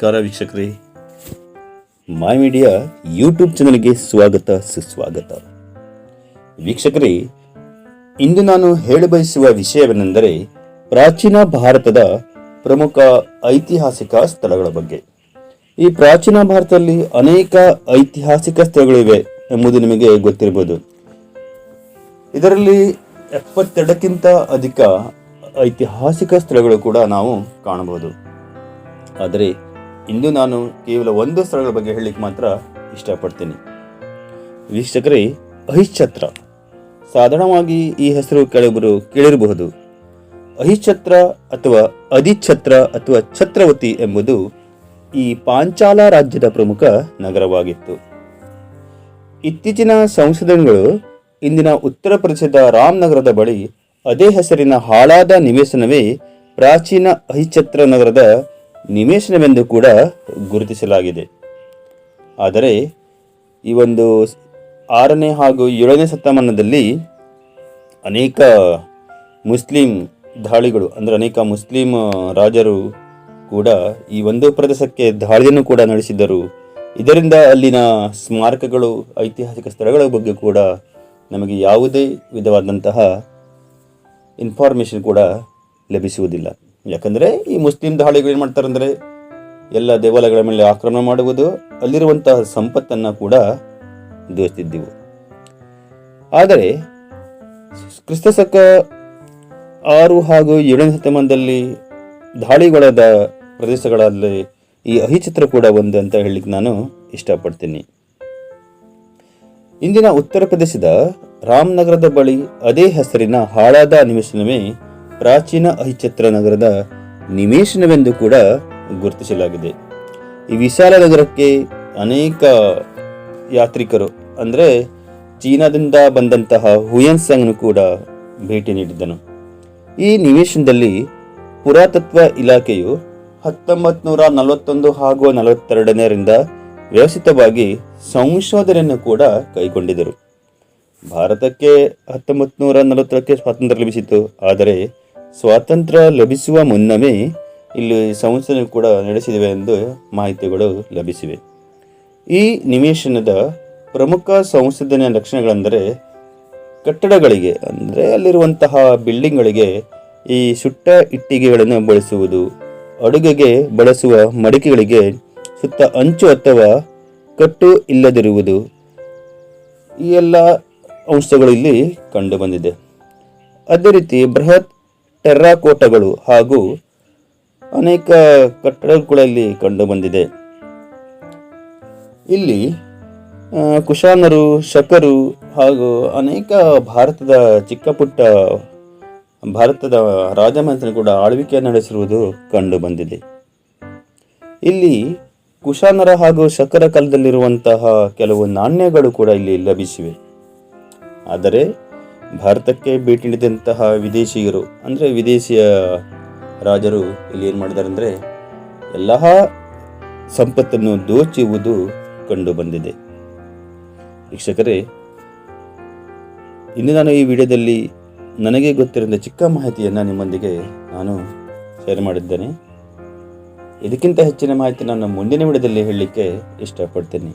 ನಮಸ್ಕಾರ ವೀಕ್ಷಕರೇ. ಮೈ media YouTube ಚಾನಲ್ಗೆ ಸ್ವಾಗತ, ಸುಸ್ವಾಗತ. ವೀಕ್ಷಕರೇ, ಇಂದು ನಾನು ಹೇಳಬಯಸುವ ವಿಷಯವೇನೆಂದರೆ ಪ್ರಾಚೀನ ಭಾರತದ ಪ್ರಮುಖ ಐತಿಹಾಸಿಕ ಸ್ಥಳಗಳ ಬಗ್ಗೆ. ಈ ಪ್ರಾಚೀನ ಭಾರತದಲ್ಲಿ ಅನೇಕ ಐತಿಹಾಸಿಕ ಸ್ಥಳಗಳಿವೆ ಎಂಬುದು ನಿಮಗೆ ಗೊತ್ತಿರಬಹುದು. ಇದರಲ್ಲಿ ಎಪ್ಪತ್ತೆರಡಕ್ಕಿಂತ ಅಧಿಕ ಐತಿಹಾಸಿಕ ಸ್ಥಳಗಳು ಕೂಡ ನಾವು ಕಾಣಬಹುದು. ಆದರೆ ಇಂದು ನಾನು ಕೇವಲ ಒಂದು ಸ್ಥಳಗಳ ಬಗ್ಗೆ ಹೇಳಲಿಕ್ಕೆ ಮಾತ್ರ ಇಷ್ಟಪಡ್ತೀನಿ. ವೀಕ್ಷಕರೇ ಅಹಿಶ್ಚತ್ರ ಸಾಧಾರಣವಾಗಿ ಈ ಹೆಸರು ಕೆಲವರು ಕೇಳಿರಬಹುದು. ಅಹಿಚ್ಛತ್ರ ಅಥವಾ ಅಧಿಚ್ಛತ್ರ ಅಥವಾ ಛತ್ರವತಿ ಎಂಬುದು ಈ ಪಾಂಚಾಲ ರಾಜ್ಯದ ಪ್ರಮುಖ ನಗರವಾಗಿತ್ತು. ಇತ್ತೀಚಿನ ಸಂಶೋಧನೆಗಳು ಇಂದಿನ ಉತ್ತರ ಪ್ರದೇಶದ ರಾಮನಗರದ ಬಳಿ ಅದೇ ಹೆಸರಿನ ಹಾಳಾದ ನಿವೇಶನವೇ ಪ್ರಾಚೀನ ಅಹಿಚ್ಛತ್ರ ನಗರದ ನಿವೇಶನವೆಂದು ಕೂಡ ಗುರುತಿಸಲಾಗಿದೆ. ಆದರೆ, ಈ ಒಂದು ಆರನೇ ಹಾಗೂ ಏಳನೇ ಶತಮಾನದಲ್ಲಿ ಅನೇಕ ಮುಸ್ಲಿಂ ದಾಳಿಗಳು, ಅಂದರೆ ಅನೇಕ ಮುಸ್ಲಿಂ ರಾಜರು ಕೂಡ ಈ ಒಂದು ಪ್ರದೇಶಕ್ಕೆ ದಾಳಿಯನ್ನು ಕೂಡ ನಡೆಸಿದ್ದರು. ಇದರಿಂದ ಅಲ್ಲಿನ ಸ್ಮಾರಕಗಳು, ಐತಿಹಾಸಿಕ ಸ್ಥಳಗಳ ಬಗ್ಗೆ ಕೂಡ ನಮಗೆ ಯಾವುದೇ ವಿಧವಾದಂತಹ ಇನ್ಫಾರ್ಮೇಷನ್ ಕೂಡ ಲಭಿಸುವುದಿಲ್ಲ. ಯಾಕಂದರೆ ಈ ಮುಸ್ಲಿಂ ದಾಳಿಗಳು ಏನು ಮಾಡ್ತಾರೆ ಅಂದರೆ ಎಲ್ಲ ದೇವಾಲಯಗಳ ಮೇಲೆ ಆಕ್ರಮಣ ಮಾಡುವುದು, ಅಲ್ಲಿರುವಂತಹ ಸಂಪತ್ತನ್ನು ಕೂಡ ದೋಸ್ತಿದ್ದೆವು. ಆದರೆ ಕ್ರಿಸ್ತಶಕ ಆರು ಹಾಗೂ ಏಳನೇ ಶತಮಾನದಲ್ಲಿ ದಾಳಿಗೊಳದ ಪ್ರದೇಶಗಳಲ್ಲಿ ಈ ಅಹಿಚಿತ್ರ ಕೂಡ ಒಂದು ಅಂತ ಹೇಳಲಿಕ್ಕೆ ನಾನು ಇಷ್ಟಪಡ್ತೀನಿ. ಇಂದಿನ ಉತ್ತರ ಪ್ರದೇಶದ ರಾಮನಗರದ ಬಳಿ ಅದೇ ಹೆಸರಿನ ಹಾಳಾದ ನಿವೇಶನವೇ ಪ್ರಾಚೀನ ಅಹಿಚತ್ರ ನಗರದ ನಿವೇಶನವೆಂದು ಕೂಡ ಗುರುತಿಸಲಾಗಿದೆ. ಈ ವಿಶಾಲ ನಗರಕ್ಕೆ ಅನೇಕ ಯಾತ್ರಿಕರು, ಅಂದರೆ ಚೀನಾದಿಂದ ಬಂದಂತಹ ಹುಯನ್ ಕೂಡ ಭೇಟಿ ನೀಡಿದ್ದನು. ಈ ನಿವೇಶನದಲ್ಲಿ ಪುರಾತತ್ವ ಇಲಾಖೆಯು ಹತ್ತೊಂಬತ್ತು ನೂರ ನಲವತ್ತೊಂದು ಹಾಗೂ ನಲವತ್ತೆರಡನೇರಿಂದ ವ್ಯವಸ್ಥಿತವಾಗಿ ಸಂಶೋಧನೆಯನ್ನು ಕೂಡ ಕೈಗೊಂಡಿದ್ದರು. ಭಾರತಕ್ಕೆ ಹತ್ತೊಂಬತ್ತು ನೂರ ನಲವತ್ತಕ್ಕೆ ಸ್ವಾತಂತ್ರ್ಯ ಲಭಿಸಿತು, ಆದರೆ ಸ್ವಾತಂತ್ರ್ಯ ಲಭಿಸುವ ಮುನ್ನವೇ ಇಲ್ಲಿ ಸಂಶೋಧನೆ ಕೂಡ ನಡೆಸಿವೆ ಎಂದು ಮಾಹಿತಿಗಳು ಲಭಿಸಿವೆ. ಈ ನಿವೇಶನದ ಪ್ರಮುಖ ಸಂಶೋಧನೆಯ ಲಕ್ಷಣಗಳೆಂದರೆ ಕಟ್ಟಡಗಳಿಗೆ, ಅಂದರೆ ಅಲ್ಲಿರುವಂತಹ ಬಿಲ್ಡಿಂಗ್ಗಳಿಗೆ ಈ ಸುಟ್ಟ ಇಟ್ಟಿಗೆಗಳನ್ನು ಬಳಸುವುದು, ಅಡುಗೆಗೆ ಬಳಸುವ ಮಡಿಕೆಗಳಿಗೆ ಸುತ್ತ ಅಂಚು ಅಥವಾ ಕಟ್ಟು ಇಲ್ಲದಿರುವುದು, ಈ ಎಲ್ಲ ಅಂಶಗಳು ಇಲ್ಲಿ ಕಂಡುಬಂದಿದೆ. ಅದೇ ರೀತಿ ಬೃಹತ್ ಟೆರ್ರಾಕೋಟಗಳು ಹಾಗೂ ಅನೇಕ ಕಟ್ಟಡಗಳಲ್ಲಿ ಕಂಡುಬಂದಿದೆ. ಇಲ್ಲಿ ಕುಶಾನರು, ಶಕರು ಹಾಗೂ ಅನೇಕ ಭಾರತದ ಚಿಕ್ಕಪುಟ್ಟ, ಭಾರತದ ರಾಜಮನೆತನ ಕೂಡ ಆಳ್ವಿಕೆ ನಡೆಸಿರುವುದು ಕಂಡುಬಂದಿದೆ. ಇಲ್ಲಿ ಕುಶಾನರ ಹಾಗೂ ಶಕರ ಕಾಲದಲ್ಲಿರುವಂತಹ ಕೆಲವು ನಾಣ್ಯಗಳು ಕೂಡ ಇಲ್ಲಿ ಲಭಿಸಿವೆ. ಆದರೆ ಭಾರತಕ್ಕೆ ಭೇಟಿ ನೀಡಿದಂತಹ ವಿದೇಶಿಗರು, ಅಂದರೆ ವಿದೇಶಿಯ ರಾಜರು ಇಲ್ಲಿ ಏನು ಮಾಡಿದ್ದಾರೆ ಅಂದರೆ ಎಲ್ಲ ಸಂಪತ್ತನ್ನು ದೋಚುವುದು ಕಂಡು ಬಂದಿದೆ. ವೀಕ್ಷಕರೇ ಇಂದು ನಾನು ಈ ವಿಡಿಯೋದಲ್ಲಿ ನನಗೆ ಗೊತ್ತಿರುವ ಚಿಕ್ಕ ಮಾಹಿತಿಯನ್ನು ನಿಮ್ಮೊಂದಿಗೆ ನಾನು ಶೇರ್ ಮಾಡಿದ್ದೇನೆ. ಇದಕ್ಕಿಂತ ಹೆಚ್ಚಿನ ಮಾಹಿತಿ ನಾನು ಮುಂದಿನ ವಿಡಿಯೋದಲ್ಲಿ ಹೇಳಲಿಕ್ಕೆ ಇಷ್ಟಪಡ್ತೇನೆ.